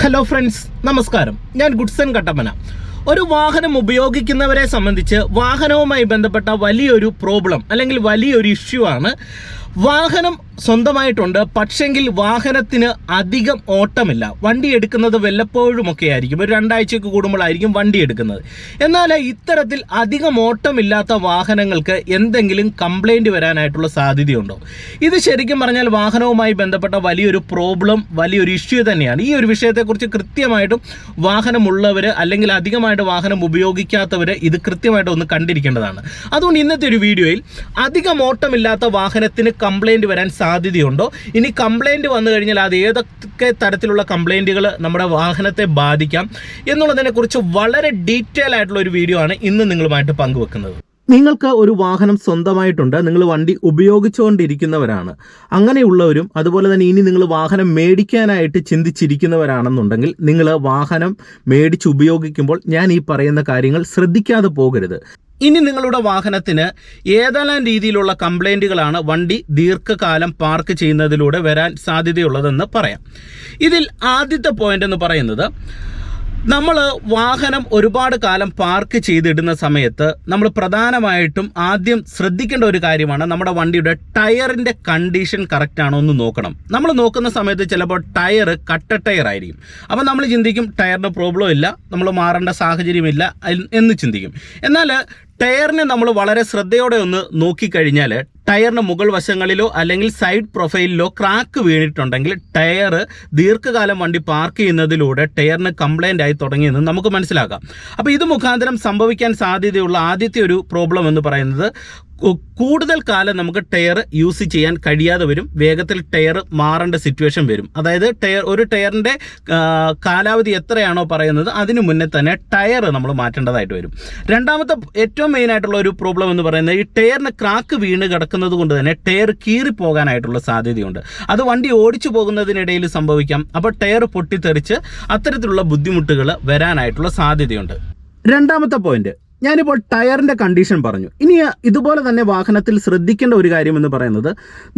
Hello friends നമസ്കാരം. ഞാൻ Goodson Kattappana. ഒരു വാഹനം ഉപയോഗിക്കുന്നവരെ സംബന്ധിച്ച് വാഹനവുമായി ബന്ധപ്പെട്ട വലിയൊരു പ്രോബ്ലം അല്ലെങ്കിൽ വലിയൊരു ഇഷ്യൂ ആണ് വാഹനം സ്വന്തമായിട്ടുണ്ട്. പക്ഷെങ്കിൽ വാഹനത്തിന് അധികം ഓട്ടമില്ല. വണ്ടി എടുക്കുന്നത് വല്ലപ്പോഴും ഒക്കെ ആയിരിക്കും ഒരു രണ്ടാഴ്ചയ്ക്ക് കൂടുമ്പോഴായിരിക്കും വണ്ടി എടുക്കുന്നത്. എന്നാൽ ഇത്തരത്തിൽ അധികം ഓട്ടമില്ലാത്ത വാഹനങ്ങൾക്ക് എന്തെങ്കിലും കംപ്ലൈന്റ് വരാനായിട്ടുള്ള സാധ്യതയുണ്ടോ? ഇത് ശരിക്കും പറഞ്ഞാൽ വാഹനവുമായി ബന്ധപ്പെട്ട വലിയൊരു പ്രോബ്ലം വലിയൊരു ഇഷ്യൂ തന്നെയാണ്. ഈ ഒരു വിഷയത്തെക്കുറിച്ച് കൃത്യമായിട്ടും വാഹനമുള്ളവർ അല്ലെങ്കിൽ അധികമായിട്ട് വാഹനം ഉപയോഗിക്കാത്തവർ ഇത് കൃത്യമായിട്ട് ഒന്ന് കണ്ടിരിക്കേണ്ടതാണ്. അതുകൊണ്ട് ഇന്നത്തെ ഒരു വീഡിയോയിൽ അധികം ഓട്ടമില്ലാത്ത വാഹനത്തിന് കംപ്ലൈന്റ് വരാൻ സാധ്യതയുണ്ടോ? ഇനി കംപ്ലൈന്റ് വന്നു കഴിഞ്ഞാൽ അത് ഏതൊക്കെ തരത്തിലുള്ള കംപ്ലൈന്റുകൾ നമ്മുടെ വാഹനത്തെ ബാധിക്കാം എന്നുള്ളതിനെക്കുറിച്ച് വളരെ ഡീറ്റെയിൽ ആയിട്ടുള്ള ഒരു വീഡിയോ ആണ് ഇന്ന് നിങ്ങളുമായിട്ട് പങ്കുവെക്കുന്നത്. നിങ്ങൾക്ക് ഒരു വാഹനം സ്വന്തമായിട്ടുണ്ട് നിങ്ങൾ വണ്ടി ഉപയോഗിച്ചുകൊണ്ടിരിക്കുന്നവരാണ്. അങ്ങനെയുള്ളവരും അതുപോലെ തന്നെ ഇനി നിങ്ങൾ വാഹനം മേടിക്കാനായിട്ട് ചിന്തിച്ചിരിക്കുന്നവരാണെന്നുണ്ടെങ്കിൽ നിങ്ങൾ വാഹനം മേടിച്ച് ഉപയോഗിക്കുമ്പോൾ ഞാൻ ഈ പറയുന്ന കാര്യങ്ങൾ ശ്രദ്ധിക്കാതെ പോകരുത്. ഇനി നിങ്ങളുടെ വാഹനത്തിന് ഏതെല്ലാം രീതിയിലുള്ള കംപ്ലൈന്റുകളാണ് വണ്ടി ദീർഘകാലം പാർക്ക് ചെയ്യുന്നതിലൂടെ വരാൻ സാധ്യതയുള്ളതെന്ന് പറയാം. ഇതിൽ ആദ്യത്തെ പോയിന്റ് എന്ന് പറയുന്നത് നമ്മൾ വാഹനം ഒരുപാട് കാലം പാർക്ക് ചെയ്തിടുന്ന സമയത്ത് നമ്മൾ പ്രധാനമായിട്ടും ആദ്യം ശ്രദ്ധിക്കേണ്ട ഒരു കാര്യമാണ് നമ്മുടെ വണ്ടിയുടെ ടയറിന്റെ കണ്ടീഷൻ കറക്റ്റ് ആണോ എന്ന് നോക്കണം. നമ്മൾ നോക്കുന്ന സമയത്ത് ചിലപ്പോൾ ടയർ കട്ട ടയർ ആയിരിക്കും. അപ്പോൾ നമ്മൾ ചിന്തിക്കും ടയറിന്റെ പ്രോബ്ലം ഇല്ല നമ്മൾ മാറേണ്ട സാഹചര്യമില്ല എന്ന് ചിന്തിക്കും. എന്നാൽ ടയറിനെ നമ്മൾ വളരെ ശ്രദ്ധയോടെ ഒന്ന് നോക്കിക്കഴിഞ്ഞാൽ ടയറിന് മുകൾ വശങ്ങളിലോ അല്ലെങ്കിൽ സൈഡ് പ്രൊഫൈലിലോ ക്രാക്ക് വീണിട്ടുണ്ടെങ്കിൽ ടയർ ദീർഘകാലം വണ്ടി പാർക്ക് ചെയ്യുന്നതിലൂടെ ടയറിന് കംപ്ലൈന്റ് ആയി തുടങ്ങിയെന്ന് നമുക്ക് മനസ്സിലാക്കാം. അപ്പോൾ ഇത് മുഖാന്തരം സംഭവിക്കാൻ സാധ്യതയുള്ള ആദ്യത്തെ ഒരു പ്രോബ്ലം എന്ന് പറയുന്നത് കൂടുതൽ കാലം നമുക്ക് ടയർ യൂസ് ചെയ്യാൻ കഴിയാതെ വരും. വേഗത്തിൽ ടയർ മാറേണ്ട സിറ്റുവേഷൻ വരും. അതായത് ടയർ ഒരു ടയറിന്റെ കാലാവധി എത്രയാണോ പറയുന്നത് അതിനു മുന്നേ തന്നെ ടയർ നമ്മൾ മാറ്റേണ്ടതായിട്ട് വരും. രണ്ടാമത്തെ ഏറ്റവും മെയിൻ ആയിട്ടുള്ള ഒരു പ്രോബ്ലം എന്ന് പറയുന്നത് ഈ ടയറിന് ക്രാക്ക് വീണ് കിടക്കുന്നത് കൊണ്ട് തന്നെ ടയർ കീറിപ്പോകാനായിട്ടുള്ള സാധ്യതയുണ്ട്. അത് വണ്ടി ഓടിച്ചു പോകുന്നതിനിടയിൽ സംഭവിക്കാം. അപ്പോൾ ടയർ പൊട്ടിത്തെറിച്ച് അത്തരത്തിലുള്ള ബുദ്ധിമുട്ടുകൾ വരാനായിട്ടുള്ള സാധ്യതയുണ്ട്. രണ്ടാമത്തെ പോയിന്റ് ഞാനിപ്പോൾ ടയറിന്റെ കണ്ടീഷൻ പറഞ്ഞു. ഇനി ഇതുപോലെ തന്നെ വാഹനത്തിൽ ശ്രദ്ധിക്കേണ്ട ഒരു കാര്യം എന്ന് പറയുന്നത്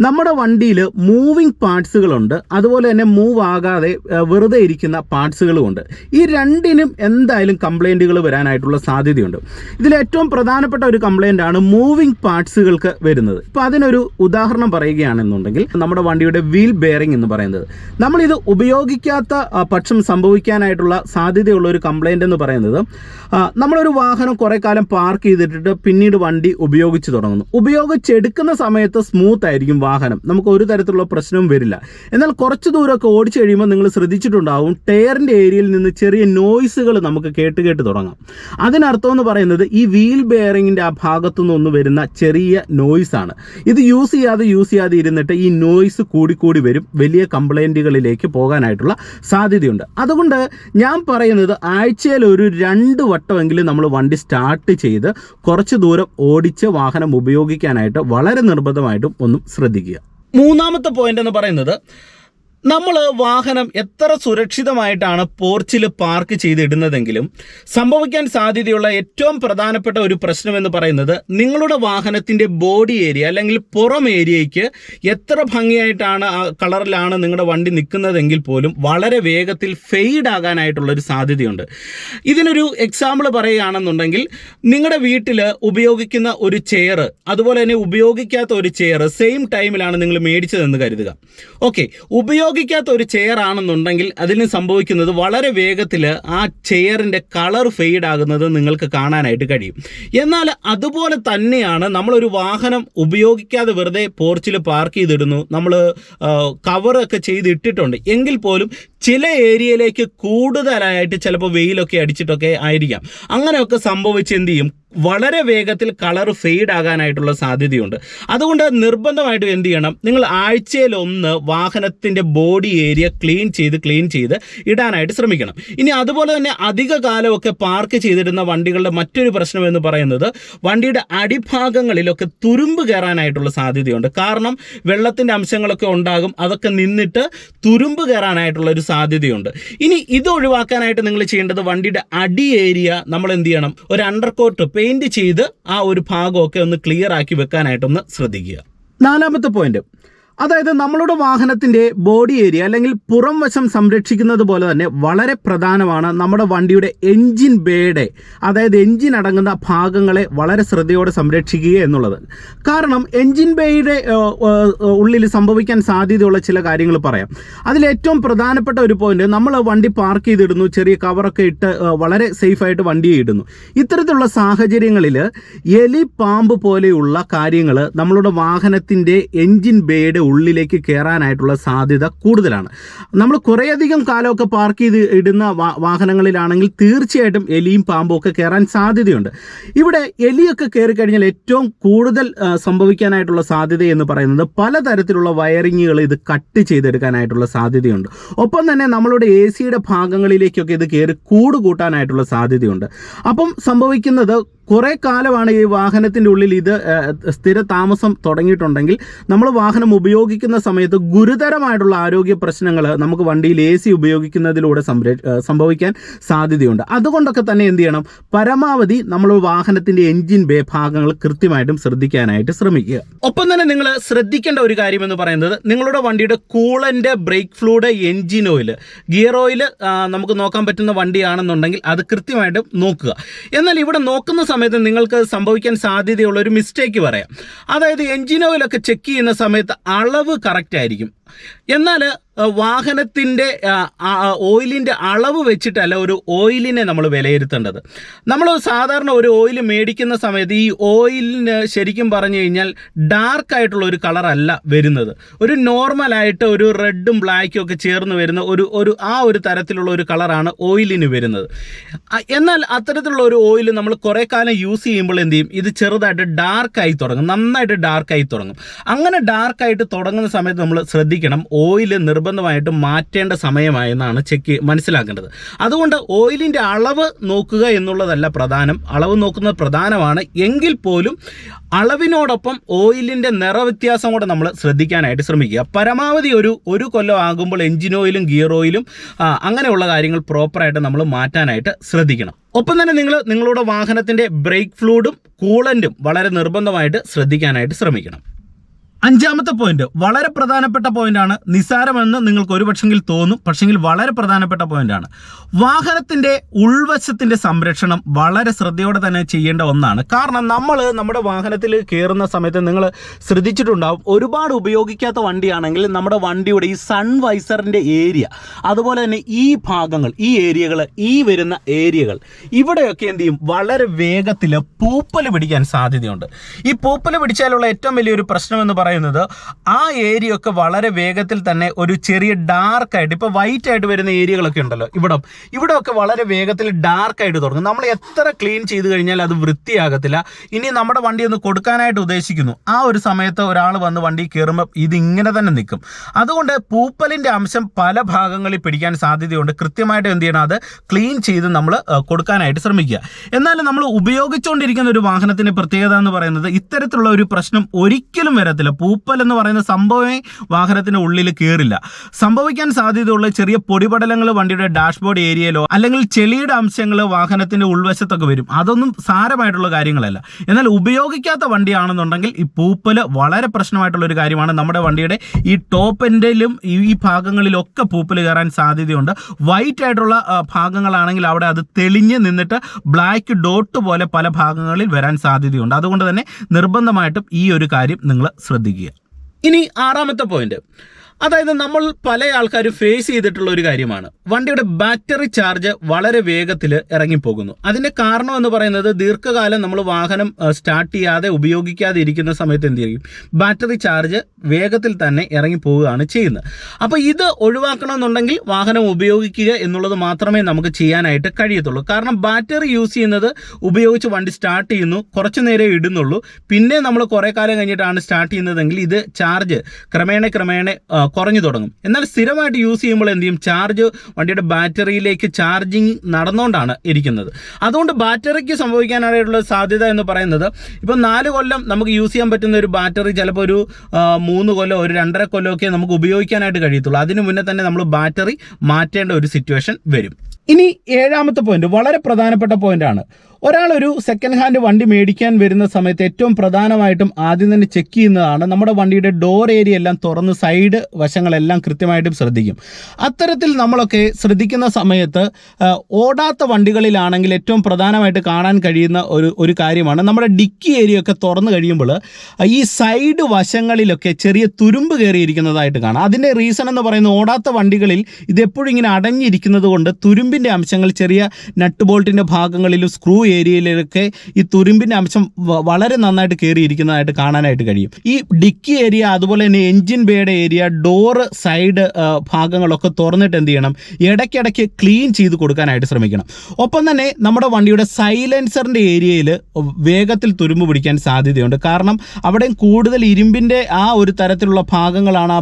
നമ്മുടെ വണ്ടിയിൽ മൂവിങ് പാർട്സുകളുണ്ട്. അതുപോലെ തന്നെ മൂവ് ആകാതെ വെറുതെ ഇരിക്കുന്ന പാർട്സുകളുമുണ്ട്. ഈ രണ്ടിനും എന്തായാലും കംപ്ലൈന്റുകൾ വരാനായിട്ടുള്ള സാധ്യതയുണ്ട്. ഇതിൽ ഏറ്റവും പ്രധാനപ്പെട്ട ഒരു കംപ്ലൈന്റാണ് മൂവിങ് പാർട്സുകൾക്ക് വരുന്നത്. ഇപ്പോൾ അതിനൊരു ഉദാഹരണം പറയുകയാണെന്നുണ്ടെങ്കിൽ നമ്മുടെ വണ്ടിയുടെ വീൽ ബെയറിംഗ് എന്ന് പറയുന്നത്. നമ്മളിത് ഉപയോഗിക്കാത്ത പക്ഷം സംഭവിക്കാനായിട്ടുള്ള സാധ്യതയുള്ള ഒരു കംപ്ലൈന്റ് എന്ന് പറയുന്നത് നമ്മളൊരു വാഹനം കുറേ കുറേ കാലം പാർക്ക് ചെയ്തിട്ടിട്ട് പിന്നീട് വണ്ടി ഉപയോഗിച്ച് തുടങ്ങുന്നു. ഉപയോഗിച്ചെടുക്കുന്ന സമയത്ത് സ്മൂത്ത് ആയിരിക്കും വാഹനം. നമുക്ക് ഒരു തരത്തിലുള്ള പ്രശ്നവും വരില്ല. എന്നാൽ കുറച്ച് ദൂരമൊക്കെ ഓടിച്ചു കഴിയുമ്പോൾ നിങ്ങൾ ശ്രദ്ധിച്ചിട്ടുണ്ടാവും ടയറിന്റെ ഏരിയയിൽ നിന്ന് ചെറിയ നോയ്സുകൾ നമുക്ക് കേട്ട് കേട്ട് തുടങ്ങാം. അതിനർത്ഥം എന്ന് പറയുന്നത് ഈ വീൽ ബെയറിങ്ങിന്റെ ആ ഭാഗത്തു നിന്ന് വരുന്ന ചെറിയ നോയ്സ് ആണ് ഇത് യൂസ് ചെയ്യാതെ യൂസ് ചെയ്യാതെ ഇരുന്നിട്ട് ഈ നോയ്സ് കൂടിക്കൂടി വരും. വലിയ കംപ്ലൈന്റുകളിലേക്ക് പോകാനായിട്ടുള്ള സാധ്യതയുണ്ട്. അതുകൊണ്ട് ഞാൻ പറയുന്നത് ആഴ്ചയിൽ ഒരു രണ്ട് വട്ടമെങ്കിലും നമ്മൾ വണ്ടി സ്റ്റാർട്ട് സ്റ്റാർട്ട് ചെയ്ത് കുറച്ച് ദൂരം ഓടിച്ച് വാഹനം ഉപയോഗിക്കാനായിട്ട് വളരെ നിർബന്ധമായിട്ടും ഒന്നും ശ്രദ്ധിക്കുക. മൂന്നാമത്തെ പോയിന്റ് എന്ന് പറയുന്നത് നമ്മൾ വാഹനം എത്ര സുരക്ഷിതമായിട്ടാണ് പോർച്ചിൽ പാർക്ക് ചെയ്തിടുന്നതെങ്കിലും സംഭവിക്കാൻ സാധ്യതയുള്ള ഏറ്റവും പ്രധാനപ്പെട്ട ഒരു പ്രശ്നം എന്ന് പറയുന്നത് നിങ്ങളുടെ വാഹനത്തിന്റെ ബോഡി ഏരിയ അല്ലെങ്കിൽ പുറം ഏരിയയ്ക്ക് എത്ര ഭംഗിയായിട്ടാണ് ആ കളറിലാണ് നിങ്ങളുടെ വണ്ടി നിൽക്കുന്നതെങ്കിൽ പോലും വളരെ വേഗത്തിൽ ഫെയ്ഡ് ആകാനായിട്ടുള്ളൊരു സാധ്യതയുണ്ട്. ഇതിനൊരു എക്സാമ്പിൾ പറയുകയാണെന്നുണ്ടെങ്കിൽ നിങ്ങളുടെ വീട്ടിൽ ഉപയോഗിക്കുന്ന ഒരു ചെയർ അതുപോലെ തന്നെ ഉപയോഗിക്കാത്ത ഒരു ചെയർ സെയിം ടൈമിലാണ് നിങ്ങൾ മേടിച്ചതെന്ന് കരുതുക. ഓക്കെ ഉപയോഗ ഉപയോഗിക്കാത്ത ഒരു ചെയർ ആണെന്നുണ്ടെങ്കിൽ അതിന് സംഭവിക്കുന്നത് വളരെ വേഗത്തിൽ ആ ചെയറിന്റെ കളർ ഫെയ്ഡ് ആകുന്നത് നിങ്ങൾക്ക് കാണാനായിട്ട് കഴിയും. എന്നാൽ അതുപോലെ തന്നെയാണ് നമ്മളൊരു വാഹനം ഉപയോഗിക്കാതെ വെറുതെ പോർച്ചിൽ പാർക്ക് ചെയ്തിടുന്നു. നമ്മൾ കവറൊക്കെ ചെയ്തിട്ടിട്ടുണ്ട്. എങ്കിൽ പോലും ചില ഏരിയയിലേക്ക് കൂടുതലായിട്ട് ചിലപ്പോൾ വെയിലൊക്കെ അടിച്ചിട്ടൊക്കെ ആയിരിക്കാം. അങ്ങനെയൊക്കെ സംഭവിച്ച് എന്ത് ചെയ്യും? വളരെ വേഗത്തിൽ കളർ ഫെയ്ഡ് ആകാനായിട്ടുള്ള സാധ്യതയുണ്ട്. അതുകൊണ്ട് നിർബന്ധമായിട്ടും എന്ത് ചെയ്യണം? നിങ്ങൾ ആഴ്ചയിൽ ഒന്ന് വാഹനത്തിന്റെ ബോഡി ഏരിയ ക്ലീൻ ചെയ്ത് ക്ലീൻ ചെയ്ത് ഇടാനായിട്ട് ശ്രമിക്കണം. ഇനി അതുപോലെ തന്നെ അധിക കാലമൊക്കെ പാർക്ക് ചെയ്തിടുന്ന വണ്ടികളുടെ മറ്റൊരു പ്രശ്നം എന്ന് പറയുന്നത് വണ്ടിയുടെ അടിഭാഗങ്ങളിലൊക്കെ തുരുമ്പ് കയറാനായിട്ടുള്ള സാധ്യതയുണ്ട്. കാരണം വെള്ളത്തിന്റെ അംശങ്ങളൊക്കെ ഉണ്ടാകും അതൊക്കെ നിന്നിട്ട് തുരുമ്പ് കയറാനായിട്ടുള്ള ഒരു സാധ്യതയുണ്ട്. ഇനി ഇത് ഒഴിവാക്കാനായിട്ട് നിങ്ങൾ ചെയ്യേണ്ടത് വണ്ടിയുടെ അടി ഏരിയ നമ്മൾ എന്ത് ചെയ്യണം? ഒരു അണ്ടർ പെയിന്റ് ചെയ്ത് ആ ഒരു ഭാഗമൊക്കെ ഒന്ന് ക്ലിയർ ആക്കി വെക്കാനായിട്ടൊന്ന് ശ്രദ്ധിക്കുക. നാലാമത്തെ പോയിന്റ് അതായത് നമ്മളുടെ വാഹനത്തിന്റെ ബോഡി ഏരിയ അല്ലെങ്കിൽ പുറം വശം സംരക്ഷിക്കുന്നത് പോലെ തന്നെ വളരെ പ്രധാനമാണ് നമ്മുടെ വണ്ടിയുടെ എൻജിൻ ബേയുടെ അതായത് എൻജിൻ അടങ്ങുന്ന ഭാഗങ്ങളെ വളരെ ശ്രദ്ധയോടെ സംരക്ഷിക്കുക എന്നുള്ളത്. കാരണം എൻജിൻ ബേയുടെ ഉള്ളിൽ സംഭവിക്കാൻ സാധ്യതയുള്ള ചില കാര്യങ്ങൾ പറയാം. അതിലേറ്റവും പ്രധാനപ്പെട്ട ഒരു പോയിന്റ് നമ്മൾ വണ്ടി പാർക്ക് ചെയ്തിടുന്നു ചെറിയ കവറൊക്കെ ഇട്ട് വളരെ സേഫായിട്ട് വണ്ടിയെ ഇടുന്നു. ഇത്തരത്തിലുള്ള സാഹചര്യങ്ങളിൽ എലി പാമ്പ് പോലെയുള്ള കാര്യങ്ങൾ നമ്മളുടെ വാഹനത്തിന്റെ എൻജിൻ ബേയുടെ ഉള്ളിലേക്ക് കയറാനായിട്ടുള്ള സാധ്യത കൂടുതലാണ്. നമ്മൾ കുറേയധികം കാലമൊക്കെ പാർക്ക് ചെയ്ത് ഇടുന്ന വാഹനങ്ങളിലാണെങ്കിൽ തീർച്ചയായിട്ടും എലിയും പാമ്പും ഒക്കെ കയറാൻ സാധ്യതയുണ്ട്. ഇവിടെ എലിയൊക്കെ കയറി കഴിഞ്ഞാൽ ഏറ്റവും കൂടുതൽ സംഭവിക്കാനായിട്ടുള്ള സാധ്യത എന്ന് പറയുന്നത് പലതരത്തിലുള്ള വയറിങ്ങുകൾ ഇത് കട്ട് ചെയ്തെടുക്കാനായിട്ടുള്ള സാധ്യതയുണ്ട്. ഒപ്പം തന്നെ നമ്മളുടെ എ സിയുടെ ഭാഗങ്ങളിലേക്കൊക്കെ ഇത് കയറി കൂട് കൂട്ടാനായിട്ടുള്ള സാധ്യതയുണ്ട്. അപ്പം സംഭവിക്കുന്നത് കുറേ കാലമാണ് ഈ വാഹനത്തിന്റെ ഉള്ളിൽ ഇത് സ്ഥിര താമസം തുടങ്ങിയിട്ടുണ്ടെങ്കിൽ നമ്മൾ വാഹനം ഉപയോഗിക്കുന്ന സമയത്ത് ഗുരുതരമായിട്ടുള്ള ആരോഗ്യ പ്രശ്നങ്ങൾ നമുക്ക് വണ്ടിയിൽ എ സി ഉപയോഗിക്കുന്നതിലൂടെ സംഭവിക്കാൻ സാധ്യതയുണ്ട്. അതുകൊണ്ടൊക്കെ തന്നെ എന്ത് ചെയ്യണം? പരമാവധി നമ്മൾ വാഹനത്തിന്റെ എൻജിൻ ബേ ഭാഗങ്ങൾ കൃത്യമായിട്ടും ശ്രദ്ധിക്കാനായിട്ട് ശ്രമിക്കുക. ഒപ്പം തന്നെ നിങ്ങൾ ശ്രദ്ധിക്കേണ്ട ഒരു കാര്യം എന്ന് പറയുന്നത് നിങ്ങളുടെ വണ്ടിയുടെ കൂളന്റെ brake fluid engine oil gear oil നമുക്ക് നോക്കാൻ പറ്റുന്ന വണ്ടിയാണെന്നുണ്ടെങ്കിൽ അത് കൃത്യമായിട്ടും നോക്കുക. എന്നാൽ ഇവിടെ നോക്കുന്ന സമയത്ത് നിങ്ങൾക്ക് സംഭവിക്കാൻ സാധ്യതയുള്ള ഒരു മിസ്റ്റേക്ക് പറയാം. അതായത് എൻജിൻ ഓയിലൊക്കെ ചെക്ക് ചെയ്യുന്ന സമയത്ത് അളവ് കറക്റ്റ് ആയിരിക്കും. എന്നാൽ വാഹനത്തിന്റെ ഓയിലിന്റെ അളവ് വെച്ചിട്ടല്ല ഒരു ഓയിലിനെ നമ്മൾ വിലയിരുത്തേണ്ടത്. നമ്മൾ സാധാരണ ഒരു ഓയിൽ മേടിക്കുന്ന സമയത്ത് ഈ ഓയിലിന് ശരിക്കും പറഞ്ഞു കഴിഞ്ഞാൽ ഡാർക്ക് ആയിട്ടുള്ള ഒരു കളറല്ല വരുന്നത്. ഒരു നോർമലായിട്ട് ഒരു റെഡും ബ്ലാക്കും ഒക്കെ ചേർന്ന് വരുന്ന ഒരു ഒരു ആ ഒരു തരത്തിലുള്ള ഒരു കളറാണ് ഓയിലിന് വരുന്നത്. എന്നാൽ അത്തരത്തിലുള്ള ഒരു ഓയിൽ നമ്മൾ കുറേ കാലം യൂസ് ചെയ്യുമ്പോൾ എന്ത് ചെയ്യും? ഇത് ചെറുതായിട്ട് ഡാർക്കായി തുടങ്ങും. നന്നായിട്ട് ഡാർക്കായി തുടങ്ങും. അങ്ങനെ ഡാർക്കായിട്ട് തുടങ്ങുന്ന സമയത്ത് നമ്മൾ ശ്രദ്ധിക്കണം. ഓയിൽ നിർബന്ധമായിട്ടും മാറ്റേണ്ട സമയമായെന്നാണ് ചെക്ക് മനസ്സിലാക്കേണ്ടത്. അതുകൊണ്ട് ഓയിലിന്റെ അളവ് നോക്കുക എന്നുള്ളതല്ല പ്രധാനം. അളവ് നോക്കുന്നത് പ്രധാനമാണ്. എങ്കിൽ പോലും അളവിനോടൊപ്പം ഓയിലിന്റെ നിറവ്യത്യാസം കൂടെ നമ്മൾ ശ്രദ്ധിക്കാനായിട്ട് ശ്രമിക്കുക. പരമാവധി ഒരു ഒരു കൊല്ലം ആകുമ്പോൾ എഞ്ചിൻ ഓയിലും ഗിയർ ഓയിലും അങ്ങനെയുള്ള കാര്യങ്ങൾ പ്രോപ്പറായിട്ട് നമ്മൾ മാറ്റാനായിട്ട് ശ്രദ്ധിക്കണം. ഒപ്പം തന്നെ നിങ്ങൾ നിങ്ങളുടെ വാഹനത്തിന്റെ ബ്രേക്ക് ഫ്ലൂഡും കൂളന്റും വളരെ നിർബന്ധമായിട്ട് ശ്രദ്ധിക്കാനായിട്ട് ശ്രമിക്കണം. അഞ്ചാമത്തെ പോയിന്റ് വളരെ പ്രധാനപ്പെട്ട പോയിന്റാണ് നിസാരമെന്ന് നിങ്ങൾക്ക് ഒരുപക്ഷെങ്കിൽ തോന്നും പക്ഷെങ്കിൽ വളരെ പ്രധാനപ്പെട്ട പോയിന്റാണ് വാഹനത്തിന്റെ ഉൾവശത്തിന്റെ സംരക്ഷണം വളരെ ശ്രദ്ധയോടെ തന്നെ ചെയ്യേണ്ട ഒന്നാണ്. കാരണം നമ്മൾ നമ്മുടെ വാഹനത്തിൽ കയറുന്ന സമയത്ത് നിങ്ങൾ ശ്രദ്ധിച്ചിട്ടുണ്ടാവും ഒരുപാട് ഉപയോഗിക്കാത്ത വണ്ടിയാണെങ്കിൽ നമ്മുടെ വണ്ടിയുടെ ഈ സൺ വൈസറിന്റെ ഏരിയ അതുപോലെ തന്നെ ഈ ഭാഗങ്ങൾ ഈ ഏരിയകൾ ഈ വരുന്ന ഏരിയകൾ ഇവിടെയൊക്കെ എന്ത് ചെയ്യും? വളരെ വേഗത്തിൽ പൂപ്പൽ പിടിക്കാൻ സാധ്യതയുണ്ട്. ഈ പൂപ്പൽ പിടിച്ചാലുള്ള ഏറ്റവും വലിയൊരു പ്രശ്നം എന്ന് പറയുന്നത് ആ ഏരിയ ഒക്കെ വളരെ വേഗത്തിൽ തന്നെ ഒരു ചെറിയ ഡാർക്ക് ആയിട്ട് ഇപ്പോൾ വൈറ്റ് ആയിട്ട് വരുന്ന ഏരിയകളൊക്കെ ഉണ്ടല്ലോ ഇവിടെ. ഇവിടെ ഒക്കെ വളരെ വേഗത്തിൽ ഡാർക്ക് ആയിട്ട് തുടങ്ങും. നമ്മൾ എത്ര ക്ലീൻ ചെയ്ത് കഴിഞ്ഞാൽ അത് വൃത്തിയാകത്തില്ല. ഇനി നമ്മുടെ വണ്ടി ഒന്ന് കൊടുക്കാനായിട്ട് ഉദ്ദേശിക്കുന്നു. ആ ഒരു സമയത്ത് ഒരാൾ വന്ന് വണ്ടി കയറുമ്പോൾ ഇതിങ്ങനെ തന്നെ നിൽക്കും. അതുകൊണ്ട് പൂപ്പലിന്റെ അംശം പല ഭാഗങ്ങളിൽ പിടിക്കാൻ സാധ്യതയുണ്ട്. കൃത്യമായിട്ട് എന്ത് ചെയ്യണം? അത് ക്ലീൻ ചെയ്ത് നമ്മൾ കൊടുക്കാനായിട്ട് ശ്രമിക്കുക. എന്നാൽ നമ്മൾ ഉപയോഗിച്ചുകൊണ്ടിരിക്കുന്ന ഒരു വാഹനത്തിന്റെ പ്രത്യേകത എന്ന് പറയുന്നത് ഇത്തരത്തിലുള്ള ഒരു പ്രശ്നം ഒരിക്കലും വരത്തില്ല. പൂപ്പൽ എന്ന് പറയുന്ന സംഭവമേ വാഹനത്തിന്റെ ഉള്ളിൽ കയറില്ല സംഭവിക്കാൻ സാധ്യതയുള്ള ചെറിയ പൊടിപടലങ്ങൾ വണ്ടിയുടെ ഡാഷ്ബോർഡ് ഏരിയയിലോ അല്ലെങ്കിൽ ചെളിയുടെ അംശങ്ങൾ വാഹനത്തിന്റെ ഉൾവശത്തൊക്കെ വരും. അതൊന്നും സാരമായിട്ടുള്ള കാര്യങ്ങളല്ല. എന്നാൽ ഉപയോഗിക്കാത്ത വണ്ടിയാണെന്നുണ്ടെങ്കിൽ ഈ പൂപ്പൽ വളരെ പ്രശ്നമായിട്ടുള്ള ഒരു കാര്യമാണ്. നമ്മുടെ വണ്ടിയുടെ ഈ ടോപ്പ് എൻഡിലും ഈ ഭാഗങ്ങളിലൊക്കെ പൂപ്പൽ കയറാൻ സാധ്യതയുണ്ട്. വൈറ്റ് ആയിട്ടുള്ള ഭാഗങ്ങളാണെങ്കിൽ അവിടെ അത് തെളിഞ്ഞ് നിന്നിട്ട് ബ്ലാക്ക് ഡോട്ട് പോലെ പല ഭാഗങ്ങളിൽ വരാൻ സാധ്യതയുണ്ട്. അതുകൊണ്ട് തന്നെ നിർബന്ധമായിട്ടും ഈ ഒരു കാര്യം നിങ്ങൾ ശ്രദ്ധിക്കുക ഇനി ആറാമത്തെ പോയിന്റ് അതായത് നമ്മൾ പല ആൾക്കാരും ഫേസ് ചെയ്തിട്ടുള്ള ഒരു കാര്യമാണ്. വണ്ടിയുടെ ബാറ്ററി ചാർജ് വളരെ വേഗത്തിൽ ഇറങ്ങിപ്പോകുന്നു. അതിന്റെ കാരണം എന്ന് പറയുന്നത് ദീർഘകാലം നമ്മൾ വാഹനം സ്റ്റാർട്ട് ചെയ്യാതെ ഉപയോഗിക്കാതെ ഇരിക്കുന്ന സമയത്ത് എന്ത് ചെയ്യും? ബാറ്ററി ചാർജ് വേഗത്തിൽ തന്നെ ഇറങ്ങിപ്പോവുകയാണ് ചെയ്യുന്നത്. അപ്പോൾ ഇത് ഒഴിവാക്കണമെന്നുണ്ടെങ്കിൽ വാഹനം ഉപയോഗിക്കുക എന്നുള്ളത് മാത്രമേ നമുക്ക് ചെയ്യാനായിട്ട് കഴിയത്തുള്ളൂ. കാരണം ബാറ്ററി യൂസ് ചെയ്യുന്നത് ഉപയോഗിച്ച് വണ്ടി സ്റ്റാർട്ട് ചെയ്യുന്നു കുറച്ച് നേരം ഇടുന്നുള്ളൂ. പിന്നെ നമ്മൾ കുറേ കാലം കഴിഞ്ഞിട്ടാണ് സ്റ്റാർട്ട് ചെയ്യുന്നതെങ്കിൽ ഇത് ചാർജ് ക്രമേണ ക്രമേണ കുറഞ്ഞു തുടങ്ങും. എന്നാൽ സ്ഥിരമായിട്ട് യൂസ് ചെയ്യുമ്പോൾ എന്ത് ചെയ്യും? ചാർജ് വണ്ടിയുടെ ബാറ്ററിയിലേക്ക് ചാർജിങ് നടന്നുകൊണ്ടാണ് ഇരിക്കുന്നത്. അതുകൊണ്ട് ബാറ്ററിക്ക് സംഭവിക്കാനായിട്ടുള്ള സാധ്യത എന്ന് പറയുന്നത് ഇപ്പം നാല് കൊല്ലം നമുക്ക് യൂസ് ചെയ്യാൻ പറ്റുന്ന ഒരു ബാറ്ററി ചിലപ്പോൾ ഒരു മൂന്ന് കൊല്ലം ഒരു രണ്ടര കൊല്ലമൊക്കെ നമുക്ക് ഉപയോഗിക്കാനായിട്ട് കഴിയത്തുള്ളൂ. അതിന് മുന്നേ തന്നെ നമ്മൾ ബാറ്ററി മാറ്റേണ്ട ഒരു സിറ്റുവേഷൻ വരും. ഇനി ഏഴാമത്തെ പോയിന്റ് വളരെ പ്രധാനപ്പെട്ട പോയിന്റ് ഒരാളൊരു സെക്കൻഡ് ഹാൻഡ് വണ്ടി മേടിക്കാൻ വരുന്ന സമയത്ത് ഏറ്റവും പ്രധാനമായിട്ടും ആദ്യം തന്നെ ചെക്ക് ചെയ്യുന്നതാണ്. നമ്മുടെ വണ്ടിയുടെ ഡോർ ഏരിയ എല്ലാം തുറന്ന് സൈഡ് വശങ്ങളെല്ലാം കൃത്യമായിട്ടും ശ്രദ്ധിക്കും. അത്തരത്തിൽ നമ്മളൊക്കെ ശ്രദ്ധിക്കുന്ന സമയത്ത് ഓടാത്ത വണ്ടികളിലാണെങ്കിൽ ഏറ്റവും പ്രധാനമായിട്ട് കാണാൻ കഴിയുന്ന ഒരു ഒരു കാര്യമാണ് നമ്മുടെ ഡിക്കി ഏരിയ ഒക്കെ തുറന്നു കഴിയുമ്പോൾ ഈ സൈഡ് വശങ്ങളിലൊക്കെ ചെറിയ തുരുമ്പ് കയറിയിരിക്കുന്നതായിട്ട് കാണാം. അതിന്റെ റീസൺ എന്ന് പറയുന്നത് ഓടാത്ത വണ്ടികളിൽ ഇതെപ്പോഴും ഇങ്ങനെ അടഞ്ഞിരിക്കുന്നത് കൊണ്ട് തുരുമ്പിന്റെ അംശങ്ങൾ ചെറിയ നട്ട് ബോൾട്ടിന്റെ ഭാഗങ്ങളിലും സ്ക്രൂ ഏരിയയിലൊക്കെ ഈ തുരുമ്പിന്റെ അംശം വളരെ നന്നായിട്ട് കയറിയിരിക്കുന്നതായിട്ട് കാണാനായിട്ട് കഴിയും. ഈ ഡിക്കി ഏരിയ അതുപോലെ തന്നെ എൻജിൻ ബേയുടെ ഏരിയ ഡോറ് സൈഡ് ഭാഗങ്ങളൊക്കെ തുറന്നിട്ട് എന്ത് ചെയ്യണം? ഇടയ്ക്കിടയ്ക്ക് ക്ലീൻ ചെയ്ത് കൊടുക്കാനായിട്ട് ശ്രമിക്കണം. ഒപ്പം തന്നെ നമ്മുടെ വണ്ടിയുടെ സൈലൻസറിന്റെ ഏരിയയിൽ വേഗത്തിൽ തുരുമ്പ് പിടിക്കാൻ സാധ്യതയുണ്ട്. കാരണം അവിടെയും കൂടുതൽ ഇരുമ്പിന്റെ ആ ഒരു തരത്തിലുള്ള ഭാഗങ്ങളാണ്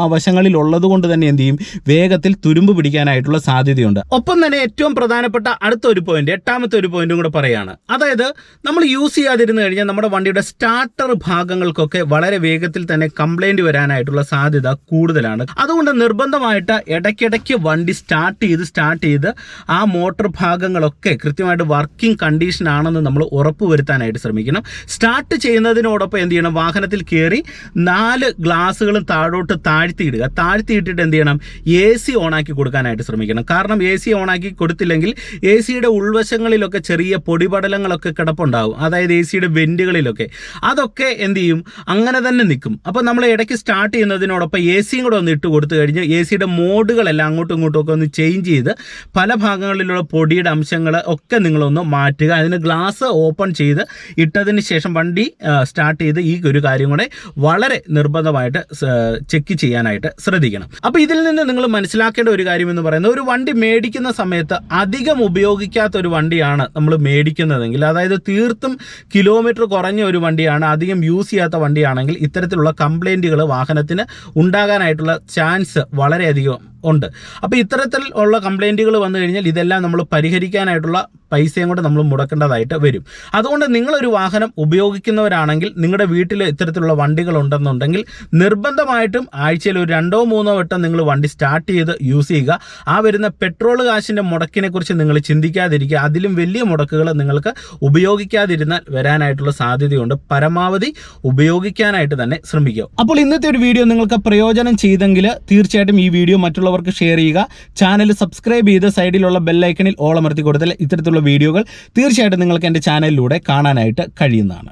ആ വശങ്ങളിൽ ഉള്ളത് കൊണ്ട് തന്നെ എന്ത് ചെയ്യും? വേഗത്തിൽ തുരുമ്പ് പിടിക്കാനായിട്ടുള്ള സാധ്യതയുണ്ട്. ഒപ്പം തന്നെ ഏറ്റവും പ്രധാനപ്പെട്ട അടുത്ത ഒരു പോയിന്റ് എട്ടാമത്തെ ഒരു പോയിന്റും കൂടെ പറയാണ്. അതായത് നമ്മൾ യൂസ് ചെയ്യാതിരുന്നു കഴിഞ്ഞാൽ നമ്മുടെ വണ്ടിയുടെ സ്റ്റാർട്ടർ ഭാഗങ്ങൾക്കൊക്കെ വളരെ വേഗത്തിൽ തന്നെ കംപ്ലൈന്റ് വരാനായിട്ടുള്ള സാധ്യത കൂടുതലാണ്. അതുകൊണ്ട് നിർബന്ധമായിട്ട് ഇടയ്ക്കിടയ്ക്ക് വണ്ടി സ്റ്റാർട്ട് ചെയ്ത് സ്റ്റാർട്ട് ചെയ്ത് ആ മോട്ടോർ ഭാഗങ്ങളൊക്കെ കൃത്യമായിട്ട് വർക്കിംഗ് കണ്ടീഷൻ ആണെന്ന് നമ്മൾ ഉറപ്പ് വരുത്താനായിട്ട് ശ്രമിക്കണം. സ്റ്റാർട്ട് ചെയ്യുന്നതിനോടൊപ്പം എന്ത് ചെയ്യണം? വാഹനത്തിൽ കയറി നാല് ഗ്ലാസ്സുകളും താഴോട്ട് താഴ്ത്തിയിടുക. താഴ്ത്തിയിട്ടിട്ട് എന്ത് ചെയ്യണം? എ സി ഓണാക്കി കൊടുക്കാനായിട്ട് ശ്രമിക്കണം. കാരണം എ സി ഓണാക്കി കൊടുത്തില്ലെങ്കിൽ എ സിയുടെ ഉൾവശങ്ങളിലൊക്കെ ചെറിയ പൊടിപടലങ്ങളൊക്കെ കിടപ്പുണ്ടാവും. അതായത് എ സിയുടെ വെന്റുകളിലൊക്കെ അതൊക്കെ എന്ത് ചെയ്യും? അങ്ങനെ തന്നെ നിൽക്കും. അപ്പോൾ നമ്മൾ ഇടയ്ക്ക് സ്റ്റാർട്ട് ചെയ്യുന്നതിനോടൊപ്പം എ സിയും കൂടെ ഒന്ന് ഇട്ട് കൊടുത്തു കഴിഞ്ഞ് എ സിയുടെ മോഡുകളെല്ലാം അങ്ങോട്ടും ഇങ്ങോട്ടും ഒക്കെ ഒന്ന് ചേഞ്ച് ചെയ്ത് പല ഭാഗങ്ങളിലുള്ള പൊടിയുടെ അംശങ്ങൾ ഒക്കെ നിങ്ങളൊന്ന് മാറ്റുക. അതിന് ഗ്ലാസ് ഓപ്പൺ ചെയ്ത് ഇട്ടതിന് ശേഷം വണ്ടി സ്റ്റാർട്ട് ചെയ്ത് ഈ ഒരു കാര്യം കൂടെ വളരെ നിർബന്ധമായിട്ട് ചെക്ക് ചെയ്യാനായിട്ട് ശ്രദ്ധിക്കണം. അപ്പോൾ ഇതിൽ നിന്ന് നിങ്ങൾ മനസ്സിലാക്കേണ്ട ഒരു കാര്യം എന്ന് പറയുന്നത് ഒരു വണ്ടി മേടിക്കുന്ന സമയത്ത് അധികം ഉപയോഗിക്കാത്ത ഒരു വണ്ടിയാണ് നമ്മൾ മേടിക്കുന്നതെങ്കിൽ അതായത് തീർത്തും കിലോമീറ്റർ കുറഞ്ഞ ഒരു വണ്ടിയാണ് അധികം യൂസ് ചെയ്യാത്ത വണ്ടിയാണെങ്കിൽ ഇത്തരത്തിലുള്ള കംപ്ലൈന്റുകൾ വാഹനത്തിന് ഉണ്ടാകാനായിട്ടുള്ള ചാൻസ് വളരെയധികം ഉണ്ട്. അപ്പോൾ ഇത്തരത്തിൽ ഉള്ള കംപ്ലൈന്റുകൾ വന്നു കഴിഞ്ഞാൽ ഇതെല്ലാം നമ്മൾ പരിഹരിക്കാനായിട്ടുള്ള പൈസയും കൂടെ നമ്മൾ മുടക്കേണ്ടതായിട്ട് വരും. അതുകൊണ്ട് നിങ്ങളൊരു വാഹനം ഉപയോഗിക്കുന്നവരാണെങ്കിൽ നിങ്ങളുടെ വീട്ടിൽ ഇത്തരത്തിലുള്ള വണ്ടികൾ ഉണ്ടെന്നുണ്ടെങ്കിൽ നിർബന്ധമായിട്ടും ആഴ്ചയിൽ ഒരു രണ്ടോ മൂന്നോ വട്ടം നിങ്ങൾ വണ്ടി സ്റ്റാർട്ട് ചെയ്ത് യൂസ് ചെയ്യുക. ആ വരുന്ന പെട്രോൾ കാശിന്റെ മുടക്കിനെക്കുറിച്ച് നിങ്ങൾ ചിന്തിക്കാതിരിക്കുക. അതിലും വലിയ മുടക്കുകൾ നിങ്ങൾക്ക് ഉപയോഗിക്കാതിരുന്നാൽ വരാനായിട്ടുള്ള സാധ്യതയുണ്ട്. പരമാവധി ഉപയോഗിക്കാനായിട്ട് തന്നെ ശ്രമിക്കുക. അപ്പോൾ ഇന്നത്തെ ഒരു വീഡിയോ നിങ്ങൾക്ക് പ്രയോജനം ചെയ്തെങ്കിൽ തീർച്ചയായിട്ടും ഈ വീഡിയോ മറ്റുള്ളവർക്ക് ഷെയർ ചെയ്യുക. ചാനൽ സബ്സ്ക്രൈബ് ചെയ്ത് സൈഡിലുള്ള ബെല്ലൈക്കണിൽ ഓളമർത്തി കൊടുത്താൽ ഇത്തരത്തിലുള്ള വീഡിയോകൾ തീർച്ചയായിട്ടും നിങ്ങൾക്ക് എന്റെ ചാനലിലൂടെ കാണാനായിട്ട് കഴിയുന്നതാണ്.